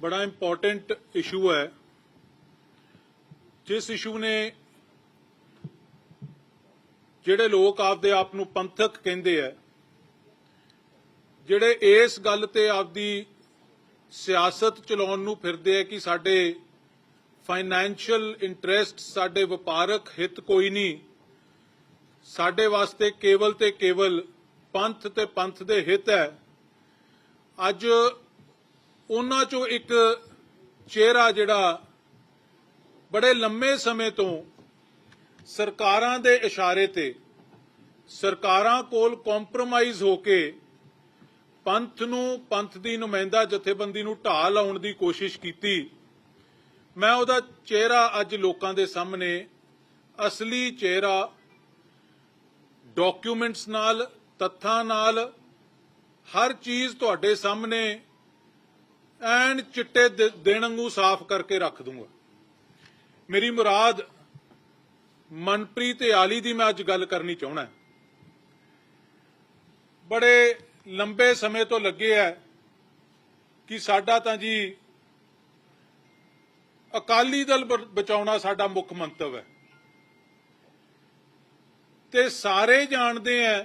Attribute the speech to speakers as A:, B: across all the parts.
A: ਬੜਾ important issue ਹੈ। ਜਿਸ ਇਸ਼ੂ ਨੇ ਜਿਹੜੇ ਲੋਕ ਆਪਦੇ ਆਪ ਨੂੰ ਪੰਥਕ ਕਹਿੰਦੇ ਆ ਜਿਹੜੇ ਇਸ ਗੱਲ ਤੇ ਆਪਦੀ ਸਿਆਸਤ ਚਲਾਉਣ ਨੂੰ ਫਿਰਦੇ ਆ ਕਿ ਸਾਡੇ ਫਾਈਨੈਂਸ਼ੀਅਲ ਇੰਟਰਸਟ ਸਾਡੇ ਵਪਾਰਕ ਹਿੱਤ ਕੋਈ ਨਹੀਂ, ਸਾਡੇ ਵਾਸਤੇ ਕੇਵਲ ਤੇ ਕੇਵਲ ਪੰਥ ਤੇ ਪੰਥ ਦੇ ਹਿੱਤ ਹੈ। ਅੱਜ ਉਹਨਾਂ ਚੋਂ ਇੱਕ ਚਿਹਰਾ ਜਿਹੜਾ ਬੜੇ ਲੰਮੇ ਸਮੇਂ ਤੋਂ ਸਰਕਾਰਾਂ ਦੇ ਇਸ਼ਾਰੇ ਤੇ ਸਰਕਾਰਾਂ ਕੋਲ ਕੰਪਰੋਮਾਈਜ਼ ਹੋ ਕੇ ਪੰਥ ਨੂੰ, ਪੰਥ ਦੀ ਨੁਮਾਇੰਦਾ ਜਥੇਬੰਦੀ ਨੂੰ ਢਾਹ ਲਾਉਣ ਦੀ ਕੋਸ਼ਿਸ਼ ਕੀਤੀ। ਮੈਂ ਉਹਦਾ ਚਿਹਰਾ ਅੱਜ ਲੋਕਾਂ ਦੇ ਸਾਹਮਣੇ, ਅਸਲੀ ਚਿਹਰਾ ਡਾਕੂਮੈਂਟਸ ਨਾਲ, ਤੱਥਾਂ ਨਾਲ, ਹਰ ਚੀਜ਼ ਤੁਹਾਡੇ ਸਾਹਮਣੇ ਐਨ ਚਿੱਟੇ ਦਿਨ ਵਾਂਗੂ ਸਾਫ਼ ਕਰਕੇ ਰੱਖ ਦੂੰਗਾ। ਮੇਰੀ ਮੁਰਾਦ ਮਨਪ੍ਰੀਤ ਤੇ ਆਲੀ ਦੀ ਮੈਂ ਅੱਜ ਗੱਲ ਕਰਨੀ ਚਾਹਣਾ ਬੜੇ ਲੰਬੇ ਸਮੇਂ ਤੋਂ ਲੱਗੇ ਹੈ ਕਿ ਸਾਡਾ ਤਾਂ ਜੀ ਅਕਾਲੀ ਦਲ ਬਚਾਉਣਾ ਸਾਡਾ ਮੁੱਖ ਮੰਤਵ ਹੈ ਤੇ ਸਾਰੇ ਜਾਣਦੇ ਆ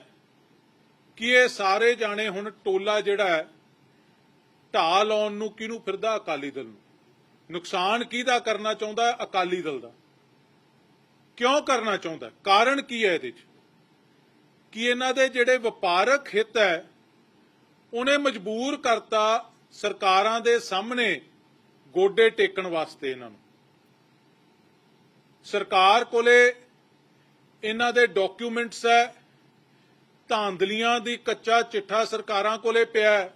A: ਕਿ ਇਹ ਸਾਰੇ ਜਾਣੇ ਹੁਣ ਟੋਲਾ ਜਿਹੜਾ ਹੈ ਢਾਹ ਲਾਉਣ ਨੂੰ ਕਿਹਨੂੰ ਫਿਰਦਾ? ਅਕਾਲੀ ਦਲ ਨੂੰ। ਨੁਕਸਾਨ ਕਿਹਦਾ ਕਰਨਾ ਚਾਹੁੰਦਾ ਅਕਾਲੀ ਦਲ ਦਾ। ਕਿਉਂ ਕਰਨਾ ਚਾਹੁੰਦਾ ਕਾਰਨ ਕੀ ਹੈ ਇਹਦੇ 'ਚ? ਕਿ ਇਹਨਾਂ ਦੇ ਜਿਹੜੇ ਵਪਾਰਕ ਹਿੱਤ ਹੈ, ਉਹਨੇ ਮਜਬੂਰ ਕਰਤਾ ਸਰਕਾਰਾਂ ਦੇ ਸਾਹਮਣੇ ਗੋਡੇ ਟੇਕਣ ਵਾਸਤੇ ਇਹਨਾਂ ਨੂੰ। ਸਰਕਾਰ ਕੋਲੇ ਇਹਨਾਂ ਦੇ ਡਾਕੂਮੈਂਟਸ ਹੈ, ਧਾਂਦਲੀਆਂ ਦੀ ਕੱਚਾ ਚਿੱਠਾ ਸਰਕਾਰਾਂ ਕੋਲੇ ਪਿਆ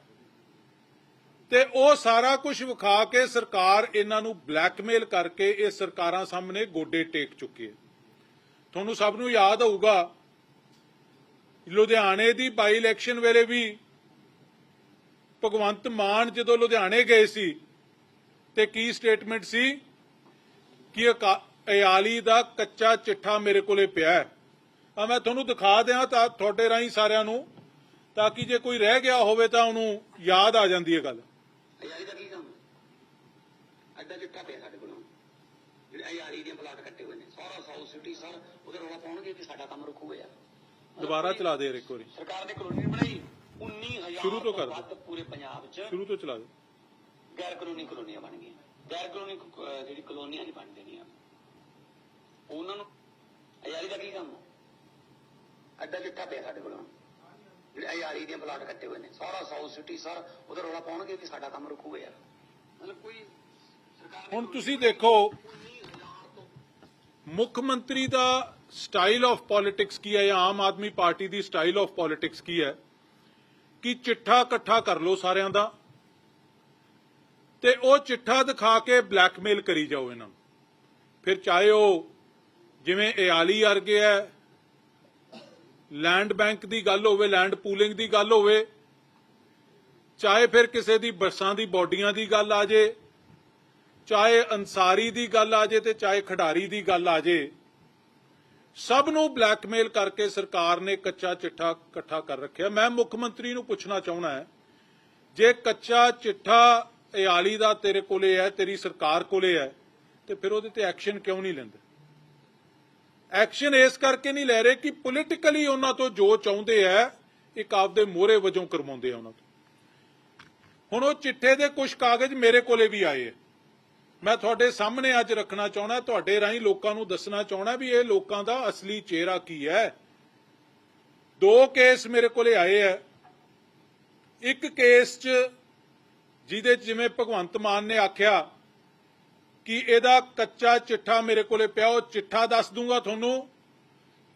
A: ਤੇ ਉਹ ਸਾਰਾ ਕੁਝ ਵਿਖਾ ਕੇ ਸਰਕਾਰ ਇਹਨਾਂ ਨੂੰ ਬਲੈਕਮੇਲ ਕਰਕੇ ਇਹ ਸਰਕਾਰਾਂ ਸਾਹਮਣੇ ਗੋਡੇ ਟੇਕ ਚੁੱਕੀ ਹੈ। ਤੁਹਾਨੂੰ ਸਭ ਨੂੰ ਯਾਦ ਹੋਊਗਾ, ਲੁਧਿਆਣੇ ਦੀ ਬਾਈ ਇਲੈਕਸ਼ਨ ਵੇਲੇ ਵੀ ਭਗਵੰਤ ਮਾਨ ਜਦੋਂ ਲੁਧਿਆਣੇ ਗਏ ਸੀ, ਤੇ ਕੀ ਸਟੇਟਮੈਂਟ ਸੀ? ਕਿ ਅਕਾ- ਅਯਾਲੀ ਦਾ ਕੱਚਾ ਚਿੱਠਾ ਮੇਰੇ ਕੋਲੇ ਪਿਆ ਹੈ। ਆ ਮੈਂ ਤੁਹਾਨੂੰ ਦਿਖਾ ਦਿਆਂ ਤਾਂ ਤੁਹਾਡੇ ਰਾਹੀਂ ਸਾਰਿਆਂ ਨੂੰ, ਤਾਂ ਕਿ ਜੇ ਕੋਈ ਰਹਿ ਗਿਆ ਹੋਵੇ ਤਾਂ ਉਹਨੂੰ ਯਾਦ ਆ ਜਾਂਦੀ ਹੈ ਗੱਲ।
B: ਅਯਾਰੀ ਦਾ ਕੀ ਕੰਮ ਅੱਡਾ ਚਿੱਟਾ ਪਿਆ ਸਾਡੇ ਕੋਲ। ਜਿਹੜੇ ਅਯਾਰੀ ਦੇ ਪਲਾਟ ਕੱਟੇ ਹੋਏ ਨੇ ਸਾਰਾ ਸਾਊਥ ਸਿਟੀ ਸਰ ਉਹਦੇ ਰੌਲਾ ਪਾਉਣਗੇ ਕਿ ਸਾਡਾ ਕੰਮ ਰੁਕੂ ਹੋਇਆ।
A: ਦੁਬਾਰਾ ਚਲਾ ਦੇ ਇੱਕ ਵਾਰੀ।
B: ਸਰਕਾਰ ਨੇ ਕਲੋਨੀ ਬਣਾਈ 19000
A: ਸ਼ੁਰੂ ਤੋਂ ਕਰ
B: ਪੂਰੇ ਪੰਜਾਬ 'ਚ
A: ਸ਼ੁਰੂ ਤੋਂ ਚਲਾ ਦੇ।
B: ਗੈਰ ਕਾਨੂੰਨੀ ਕਲੋਨੀਆਂ ਬਣ ਗਈਆਂ। ਗੈਰ ਕਾਨੂੰਨੀ ਜਿਹੜੀ ਕਲੋਨੀਆਂ ਨਹੀਂ ਬਣ ਦੇਣੀਆਂ ਉਹਨਾਂ ਨੂੰ ਅਯਾਰੀ ਦਾ ਕੀ ਕੰਮ? ਅੱਡਾ ਚਿੱਟਾ ਪਿਆ ਸਾਡੇ ਕੋਲ। ਜਿਹੜੇ ਅਯਾਰੀ ਦੇ ਪਲਾਟ ਕੱਟੇ ਹੋਏ ਨੇ ਸਾਰਾ ਸਾਊਥ ਸਿਟੀ ਸਰ ਉਹਦੇ ਰੌਲਾ ਪਾਉਣਗੇ ਕਿ ਸਾਡਾ ਕੰਮ ਰੁਕੂ ਹੋਇਆ। ਮਤਲਬ ਕੋਈ
A: ਹੁਣ ਤੁਸੀਂ ਦੇਖੋ ਮੁੱਖ ਮੰਤਰੀ ਦਾ ਸਟਾਈਲ ਆਫ ਪੋਲਿਟਿਕਸ ਕੀ ਹੈ ਜਾਂ ਆਮ ਆਦਮੀ ਪਾਰਟੀ ਦੀ ਸਟਾਈਲ ਆਫ ਪੋਲਿਟਿਕਸ ਕੀ ਹੈ? ਕਿ ਚਿੱਠਾ ਇਕੱਠਾ ਕਰ ਲਓ ਸਾਰਿਆਂ ਦਾ ਤੇ ਉਹ ਚਿੱਠਾ ਦਿਖਾ ਕੇ ਬਲੈਕਮੇਲ ਕਰੀ ਜਾਓ ਇਹਨਾਂ ਨੂੰ। ਫਿਰ ਚਾਹੇ ਉਹ ਜਿਵੇਂ ਇਆਲੀ ਵਰਗੇ ਹੈ ਲੈਂਡ ਬੈਂਕ ਦੀ ਗੱਲ ਹੋਵੇ ਲੈਂਡ ਪੂਲਿੰਗ ਦੀ ਗੱਲ ਹੋਵੇ, ਚਾਹੇ ਫਿਰ ਕਿਸੇ ਦੀ ਬੱਸਾਂ ਦੀ, ਬੋਡੀਆਂ ਦੀ ਗੱਲ ਆ ਜੇ, ਚਾਹੇ ਅਨਸਾਰੀ ਦੀ ਗੱਲ ਆ ਜੇ ਤੇ ਚਾਹੇ ਖਿਡਾਰੀ ਦੀ ਗੱਲ ਆ ਜੇ, ਸਭ ਨੂੰ ਬਲੈਕਮੇਲ ਕਰਕੇ ਸਰਕਾਰ ਨੇ ਕੱਚਾ ਚਿੱਠਾ ਇਕੱਠਾ ਕਰ ਰੱਖਿਆ। ਮੈਂ ਮੁੱਖ ਮੰਤਰੀ ਨੂੰ ਪੁੱਛਣਾ ਚਾਹੁੰਦਾ ਹੈ, ਜੇ ਕੱਚਾ ਚਿੱਠਾ ਇਆਲੀ ਦਾ ਤੇਰੇ ਕੋਲੇ ਹੈ, ਤੇਰੀ ਸਰਕਾਰ ਕੋਲੇ ਹੈ, ਤੇ ਫਿਰ ਉਹਦੇ ਤੇ ਐਕਸ਼ਨ ਕਿਉਂ ਨਹੀਂ ਲੈਂਦੇ? ਐਕਸ਼ਨ ਇਸ ਕਰਕੇ ਨਹੀਂ ਲੈ ਰਹੇ ਕਿ ਪੋਲੀਟੀਕਲੀ ਉਹਨਾਂ ਤੋਂ ਜੋ ਚਾਹੁੰਦੇ ਆ, ਇੱਕ ਆਪਦੇ ਮੋਹਰੇ ਵਜੋਂ ਕਰਵਾਉਂਦੇ ਆ ਉਹਨਾਂ ਤੋਂ। ਹੁਣ ਉਹ ਚਿੱਠੇ ਦੇ ਕੁਝ ਕਾਗਜ਼ ਮੇਰੇ ਕੋਲੇ ਵੀ ਆਏ ਆ। ਮੈਂ ਤੁਹਾਡੇ ਸਾਹਮਣੇ ਅੱਜ ਰੱਖਣਾ ਚਾਹਣਾ ਤੁਹਾਡੇ ਰਾਹੀਂ ਲੋਕਾਂ ਨੂੰ ਦੱਸਣਾ ਚਾਹਣਾ ਵੀ ਇਹ ਲੋਕਾਂ ਦਾ ਅਸਲੀ ਚਿਹਰਾ ਕੀ ਹੈ। ਦੋ ਕੇਸ ਮੇਰੇ ਕੋਲੇ ਆਏ ਆ। ਇੱਕ ਕੇਸ 'ਚ ਜਿਹਦੇ 'ਚ ਜਿਵੇਂ ਭਗਵੰਤ ਮਾਨ ਨੇ ਆਖਿਆ ਕਿ ਇਹਦਾ ਕੱਚਾ ਚਿੱਠਾ ਮੇਰੇ ਕੋਲੇ ਪਿਆ, ਉਹ ਚਿੱਠਾ ਦੱਸ ਦੂੰਗਾ ਤੁਹਾਨੂੰ।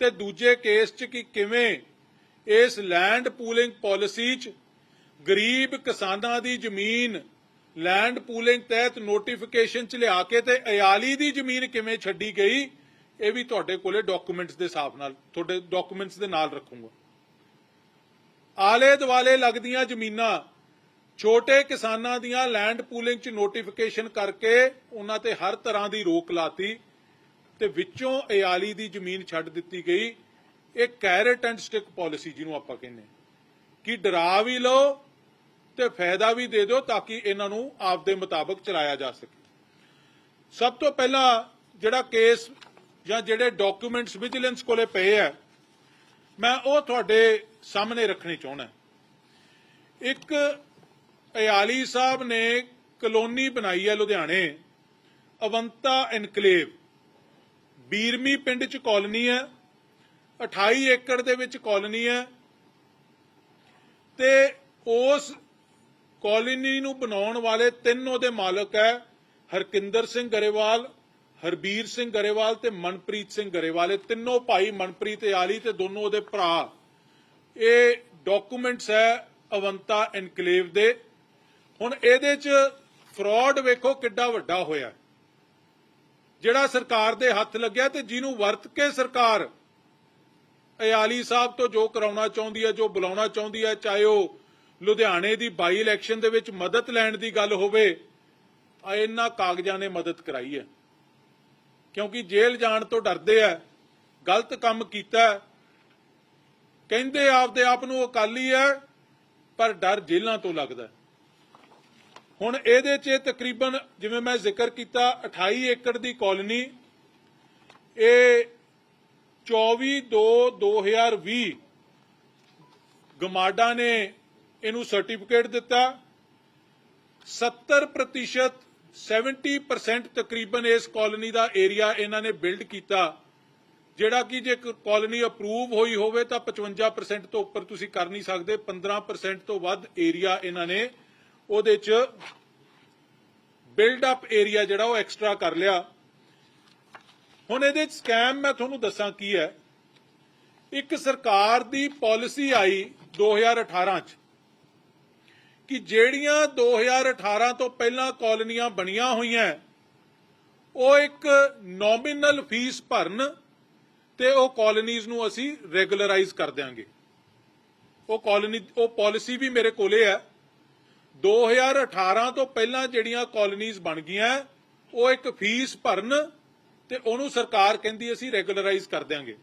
A: ਤੇ ਦੂਜੇ ਕੇਸ 'ਚ ਕਿ ਕਿਵੇਂ ਇਸ ਲੈਂਡ ਪੂਲਿੰਗ ਪਾਲਿਸੀ 'ਚ ਗਰੀਬ ਕਿਸਾਨਾਂ ਦੀ ਜ਼ਮੀਨ ਲੈਂਡ ਪੂਲਿੰਗ ਤਹਿਤ ਨੋਟੀਫਿਕੇਸ਼ਨ 'ਚ ਲਿਆ ਕੇ ਤੇ ਅਯਾਲੀ ਦੀ ਜ਼ਮੀਨ ਕਿਵੇਂ ਛੱਡੀ ਗਈ, ਇਹ ਵੀ ਤੁਹਾਡੇ ਕੋਲੇ ਡਾਕੂਮੈਂਟਸ ਦੇ ਹਿਸਾਬ ਨਾਲ, ਤੁਹਾਡੇ ਡਾਕੂਮੈਂਟਸ ਦੇ ਨਾਲ ਰੱਖੂੰਗਾ। ਆਲੇ ਦੁਆਲੇ ਲੱਗਦੀਆਂ ਜ਼ਮੀਨਾਂ ਛੋਟੇ ਕਿਸਾਨਾਂ ਦੀਆਂ ਲੈਂਡ ਪੂਲਿੰਗ 'ਚ ਨੋਟੀਫਿਕੇਸ਼ਨ ਕਰਕੇ ਉਹਨਾਂ ਤੇ ਹਰ ਤਰ੍ਹਾਂ ਦੀ ਰੋਕ ਲਾਤੀ ਤੇ ਵਿੱਚੋਂ ਅਯਾਲੀ ਦੀ ਜ਼ਮੀਨ ਛੱਡ ਦਿੱਤੀ ਗਈ। ਇਹ ਕੈਰਟ ਐਂਡ ਸਟਿਕ ਪਾਲਿਸੀ ਜਿਹਨੂੰ ਆਪਾਂ ਕਹਿੰਦੇ ਕਿ ਡਰਾ ਵੀ ਲਓ ਤੇ ਫਾਇਦਾ ਵੀ ਦੇ ਦਿਓ ਤਾਂ ਕਿ ਇਹਨਾਂ ਨੂੰ ਆਪਦੇ ਮੁਤਾਬਕ ਚਲਾਇਆ ਜਾ ਸਕੇ। ਸਭ ਤੋਂ ਪਹਿਲਾਂ ਜਿਹੜਾ ਕੇਸ ਜਾਂ ਜਿਹੜੇ ਡਾਕੂਮੈਂਟਸ ਵਿਜੀਲੈਂਸ ਕੋਲੇ ਪਏ ਆ, ਮੈਂ ਉਹ ਤੁਹਾਡੇ ਸਾਹਮਣੇ ਰੱਖਣੇ ਚਾਹੁੰਦਾ। ਇੱਕ ਅਯਾਲੀ ਸਾਹਿਬ ਨੇ ਕਲੋਨੀ ਬਣਾਈ ਹੈ ਲੁਧਿਆਣੇ, ਅਵੰਤਾ ਐਨਕਲੇਵ। ਬੀਰਮੀ ਪਿੰਡ ਚ ਕਾਲੋਨੀ ਹੈ 28 ਏਕੜ ਦੇ ਵਿੱਚ ਕਾਲੋਨੀ ਹੈ ਤੇ ਉਸ ਕਾਲੋਨੀ ਨੂੰ ਬਣਾਉਣ ਵਾਲੇ ਤਿੰਨ ਉਹਦੇ ਮਾਲਕ ਹੈ, ਹਰਕਿੰਦਰ ਸਿੰਘ ਗਰੇਵਾਲ, ਹਰਬੀਰ ਸਿੰਘ ਗਰੇਵਾਲ ਤੇ ਮਨਪ੍ਰੀਤ ਸਿੰਘ ਗਰੇਵਾਲ। ਇਹ ਤਿੰਨੋਂ ਭਾਈ ਮਨਪ੍ਰੀਤ ਆਲੀ ਤੇ ਦੋਨੋਂ ਉਹਦੇ ਭਰਾ। ਇਹ ਡਾਕੂਮੈਂਟਸ ਹੈ ਅਵੰਤਾ ਐਨਕਲੇਵ ਦੇ। ਹੁਣ ਇਹਦੇ ਚ ਫਰਾਡ ਵੇਖੋ ਕਿੱਡਾ ਵੱਡਾ ਹੋਇਆ। ਜਿਹੜਾ ਸਰਕਾਰ ਦੇ ਹੱਥ ਲੱਗਿਆ ਤੇ ਜਿਹਨੂੰ ਵਰਤ ਕੇ ਸਰਕਾਰ ਅਯਾਲੀ ਸਾਹਿਬ ਤੋਂ ਜੋ ਕਰਾਉਣਾ ਚਾਹੁੰਦੀ ਹੈ ਜੋ ਬੁਲਾਉਣਾ ਚਾਹੁੰਦੀ ਹੈ ਚਾਹੇ ਉਹ ਲੁਧਿਆਣੇ ਦੀ ਬਾਈ ਇਲੈਕਸ਼ਨ ਦੇ ਵਿੱਚ ਮਦਦ ਲੈਣ ਦੀ ਗੱਲ ਹੋਵੇ, ਆ ਇਹਨਾਂ ਕਾਗਜ਼ਾਂ ਨੇ ਮਦਦ ਕਰਾਈ ਹੈ ਕਿਉਂਕਿ ਜੇਲ੍ਹ ਜਾਣ ਤੋਂ ਡਰਦੇ ਆ, ਗਲਤ ਕੰਮ ਕੀਤਾ ਕਹਿੰਦੇ ਆਪਦੇ ਆਪ ਨੂੰ ਅਕਾਲੀ ਹੈ ਪਰ ਡਰ ਜੇਲ੍ਹਾਂ ਤੋਂ ਲੱਗਦਾ। ਹੁਣ ਇਹਦੇ 'ਚ ਤਕਰੀਬਨ ਜਿਵੇਂ ਮੈਂ ਜ਼ਿਕਰ ਕੀਤਾ 28 ਏਕੜ ਦੀ ਕਾਲੋਨੀ ਇਹ 24 2 2020 ਗਮਾਡਾ ਨੇ ਇਹਨੂੰ ਸਰਟੀਫਿਕੇਟ ਦਿੱਤਾ। 70% 70% ਤਕਰੀਬਨ ਇਸ ਕਾਲੋਨੀ ਦਾ ਏਰੀਆ ਇਹਨਾਂ ਨੇ ਬਿਲਡ ਕੀਤਾ। ਜਿਹੜਾ ਕਿ ਜੇ ਕਾਲੋਨੀ ਅਪਰੂਵ ਹੋਈ ਹੋਵੇ ਤਾਂ 55% ਤੋਂ ਉੱਪਰ ਤੁਸੀਂ ਕਰ ਨਹੀਂ ਸਕਦੇ 15% ਤੋਂ ਵੱਧ ਏਰੀਆ ਇਹਨਾਂ ਨੇ ਉਹਦੇ 'ਚ ਬਿਲਡ ਅਪ ਏਰੀਆ ਜਿਹੜਾ ਉਹ ਐਕਸਟਰਾ ਕਰ ਲਿਆ। ਹੁਣ ਇਹਦੇ 'ਚ ਸਕੈਮ ਮੈਂ ਤੁਹਾਨੂੰ ਦੱਸਾਂ ਕੀ ਹੈ। ਇੱਕ ਸਰਕਾਰ ਦੀ ਪਾਲਿਸੀ ਆਈ 2018 'ਚ ਕਿ ਜਿਹੜੀਆਂ 2018 ਤੋਂ ਪਹਿਲਾਂ ਕਾਲੋਨੀਆਂ ਬਣੀਆਂ ਹੋਈਆਂ, ਉਹ ਇੱਕ ਨੋਮੀਨਲ ਫੀਸ ਭਰਨ ਤੇ ਉਹ ਕਾਲੋਨੀਜ਼ ਨੂੰ ਅਸੀਂ ਰੈਗੂਲਰਾਈਜ਼ ਕਰ ਦਿਆਂਗੇ। ਉਹ ਕਾਲੋਨੀ ਉਹ ਪਾਲਿਸੀ ਵੀ ਮੇਰੇ ਕੋਲੇ ਹੈ। 2018 ਤੋਂ ਪਹਿਲਾਂ ਜਿਹੜੀਆਂ ਕਾਲੋਨੀਜ਼ ਬਣ ਗਈਆਂ, ਉਹ ਇੱਕ ਫੀਸ ਭਰਨ ਤੇ ਉਹਨੂੰ ਸਰਕਾਰ ਕਹਿੰਦੀ ਅਸੀਂ ਰੈਗੂਲਰਾਈਜ਼ ਕਰ ਦਿਆਂਗੇ।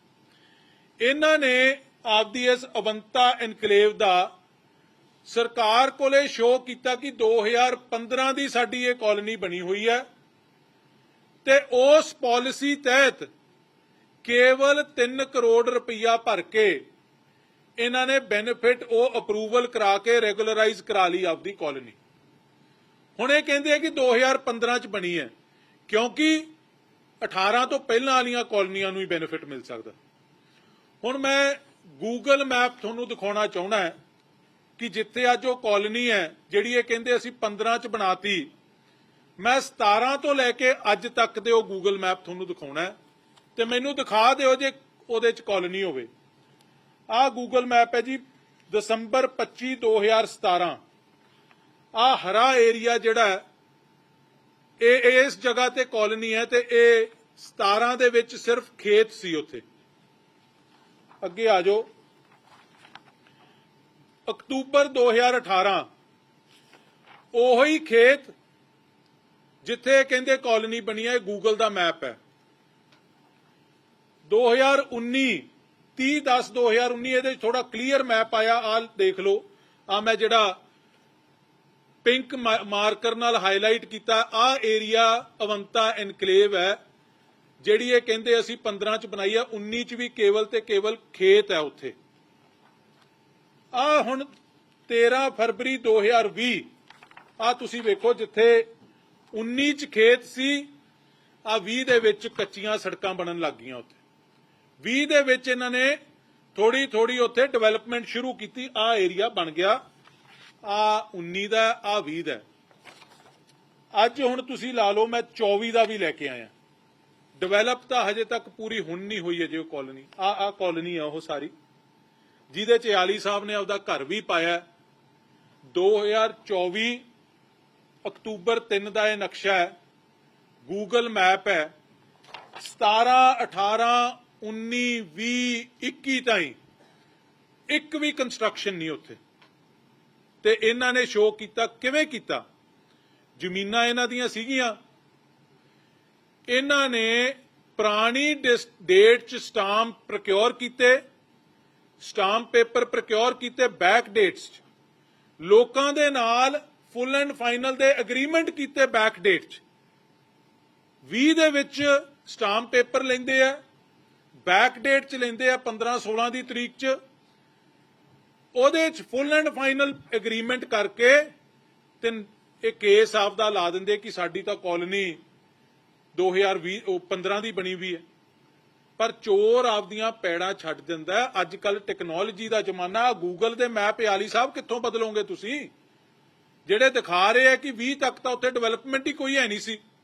A: ਇਹਨਾਂ ਨੇ ਆਪਦੀ ਇਸ ਅਵੰਤਾ ਇਨਕਲੇਵ ਦਾ ਸਰਕਾਰ ਕੋਲੇ ਸ਼ੋਅ ਕੀਤਾ ਕਿ 2015 ਦੀ ਸਾਡੀ ਇਹ ਕਾਲੋਨੀ ਬਣੀ ਹੋਈ ਹੈ ਤੇ ਉਸ ਪਾਲਿਸੀ ਤਹਿਤ ਕੇਵਲ 3 ਕਰੋੜ ਰੁਪਈਆ ਭਰ ਕੇ ਇਹਨਾਂ ਨੇ ਬੈਨੀਫਿਟ ਉਹ ਅਪਰੂਵਲ ਕਰਾ ਕੇ ਰੈਗੂਲਰਾਈਜ਼ ਕਰਾ ਲਈ ਆਪਦੀ ਕਾਲੋਨੀ ਹੁਣ ਇਹ ਕਹਿੰਦੇ ਆ ਕਿ 2015 ਚ ਬਣੀ ਹੈ, ਕਿਉਂਕਿ 18 ਤੋਂ ਪਹਿਲਾਂ ਵਾਲੀਆਂ ਕਾਲੋਨੀਆਂ ਨੂੰ ਹੀ ਬੈਨੀਫਿਟ ਮਿਲ ਸਕਦਾ। ਹੁਣ ਮੈਂ ਗੂਗਲ ਮੈਪ ਤੁਹਾਨੂੰ ਦਿਖਾਉਣਾ ਚਾਹੁੰਦਾ ਹੈ ਕਿ ਜਿੱਥੇ ਅੱਜ ਉਹ ਕਾਲੋਨੀ ਹੈ, ਜਿਹੜੀ ਇਹ ਕਹਿੰਦੇ ਅਸੀਂ 15 ਚ ਬਣਾਤੀ, ਮੈਂ 17 ਤੋਂ ਲੈ ਕੇ ਅੱਜ ਤੱਕ ਦੇ ਉਹ ਗੂਗਲ ਮੈਪ ਤੁਹਾਨੂੰ ਦਿਖਾਉਣਾ ਹੈ। ਤੇ ਮੈਨੂੰ ਦਿਖਾ ਦਿਓ ਜੇ ਉਹਦੇ ਚ ਕਾਲੋਨੀ ਹੋਵੇ। ਆਹ ਗੂਗਲ ਮੈਪ ਹੈ ਜੀ, ਦਸੰਬਰ 25 2017 ਆਹ ਹਰਾ ਏਰੀਆ ਜਿਹੜਾ ਇਹ ਇਸ ਜਗ੍ਹਾ ਤੇ ਕਾਲੋਨੀ ਹੈ ਤੇ ਇਹ 17 ਦੇ ਵਿੱਚ ਸਿਰਫ ਖੇਤ ਸੀ ਉੱਥੇ। ਅੱਗੇ ਆ ਜਾਓ। ਅਕਤੂਬਰ 2018 ਉਹੀ ਖੇਤ ਜਿੱਥੇ ਕਹਿੰਦੇ ਕਾਲੋਨੀ ਬਣੀ ਹੈ ਗੂਗਲ ਦਾ ਮੈਪ ਹੈ। 2019 30 10 2019 ਇਹਦੇ ਥੋੜਾ ਕਲੀਅਰ ਮੈਪ ਆਇਆ ਆ ਦੇਖ ਲਓ। ਆ ਮੈਂ ਜਿਹੜਾ ਪਿੰਕ ਮਾਰਕਰ ਨਾਲ ਹਾਈਲਾਈਟ ਕੀਤਾ ਆ ਏਰੀਆ ਅਵੰਤਾ ਐਨਕਲੇਵ ਹੈ, ਜਿਹੜੀ ਇਹ ਕਹਿੰਦੇ ਅਸੀਂ 15 ਚ ਬਣਾਈ ਆ 19 ਚ ਵੀ ਕੇਵਲ ਤੇ ਕੇਵਲ ਖੇਤ ਹੈ ਉੱਥੇ। ਆ ਹੁਣ 13 ਫਰਵਰੀ 2020 ਆ ਤੁਸੀਂ ਵੇਖੋ ਜਿੱਥੇ 19 ਚ ਖੇਤ ਸੀ ਆ 20 ਦੇ ਵਿੱਚ ਕੱਚੀਆਂ ਸੜਕਾਂ ਬਣਨ ਲੱਗ ਗਈਆਂ ਉੱਥੇ। 20 ਦੇ ਵਿੱਚ ਇਹਨਾਂ ਨੇ ਥੋੜੀ ਥੋੜੀ ਉੱਥੇ ਡਿਵੈਲਪਮੈਂਟ ਸ਼ੁਰੂ ਕੀਤੀ ਆ ਏਰੀਆ ਬਣ ਗਿਆ। ਆ 19 ਦਾ ਆ 20 ਦਾ। ਅੱਜ ਹੁਣ ਤੁਸੀਂ ਲਾ ਲਓ, ਮੈਂ 24 ਦਾ ਵੀ ਲੈ ਕੇ ਆਇਆ। ਡਿਵੈਲਪ ਤਾਂ ਹਜੇ ਤੱਕ ਪੂਰੀ ਹੁਣ ਨਹੀਂ ਹੋਈ ਹੈ ਜੇ ਉਹ ਕਾਲੋਨੀ ਆ ਆ ਕਾਲੋਨੀ ਆ ਉਹ ਸਾਰੀ। ਜਿਹਦੇ ਚ ਆਲੀ ਸਾਹਿਬ ਨੇ ਆਪਦਾ ਘਰ ਵੀ ਪਾਇਆ। ਹੈ। 2024 ਅਕਤੂਬਰ 3 ਦਾ ਇਹ ਨਕਸ਼ਾ ਹੈ। ਗੂਗਲ ਮੈਪ ਹੈ। 17 18 19 20 21 ਤਾਈਂ ਇੱਕ ਵੀ ਕੰਸਟਰਕਸ਼ਨ ਨਹੀਂ ਉੱਥੇ। ਤੇ ਇਹਨਾਂ ਨੇ ਸ਼ੋਅ ਕੀਤਾ, ਕਿਵੇਂ ਕੀਤਾ? ਜ਼ਮੀਨਾਂ ਇਹਨਾਂ ਦੀਆਂ ਸੀਗੀਆਂ। ਇਹਨਾਂ ਨੇ ਪੁਰਾਣੀ ਡੇਟ ਚ ਸਟਾਂਪ ਪ੍ਰੋਕਿਉਰ ਕੀਤੇ ਸਟਾਂਪ ਪੇਪਰ ਪ੍ਰੋਕਿਓਰ ਕੀਤੇ ਬੈਕ ਡੇਟਸ ਚ। ਲੋਕਾਂ ਦੇ ਨਾਲ ਫੁੱਲ ਐਂਡ ਫਾਈਨਲ ਦੇ ਐਗਰੀਮੈਂਟ ਕੀਤੇ ਬੈਕ ਡੇਟ 'ਚ। 20 ਦੇ ਵਿੱਚ ਸਟਾਂਪ ਪੇਪਰ ਲੈਂਦੇ ਆ ਬੈਕ ਡੇਟ 'ਚ ਲੈਂਦੇ ਆ 15 16 ਦੀ ਤਰੀਕ 'ਚ। ਉਹਦੇ 'ਚ ਫੁੱਲ ਐਂਡ ਫਾਈਨਲ ਐਗਰੀਮੈਂਟ ਕਰਕੇ ਤੇ ਇਹ ਕੇਸ ਆਪਦਾ ਲਾ ਦਿੰਦੇ ਕਿ ਸਾਡੀ ਤਾਂ ਕਾਲੋਨੀ 2020 ਉਹ 15 ਦੀ ਬਣੀ ਵੀ ਹੈ। ਪਰ ਚੋਰ ਆਪਦੀਆਂ ਪੈੜਾਂ ਛੱਡ ਦਿੰਦਾ ਅੱਜ ਕੱਲ ਟੈਕਨੋਲੋਜੀ ਦਾ ਜ਼ਮਾਨਾ ਗੂਗਲ ਦੇ ਮੈਪ ਆਲੀ ਸਾਹਿਬ ਕਿੱਥੋਂ ਬਦਲੋਗੇ ਤੁਸੀਂ? ਜਿਹੜੇ ਦਿਖਾ ਰਹੇ ਆ ਕਿ 20 ਤੱਕ ਤਾਂ ਉੱਥੇ ਡਿਵੈਲਪਮੈਂਟ ਹੀ ਕੋਈ ਹੈ ਨਹੀਂ ਸੀ।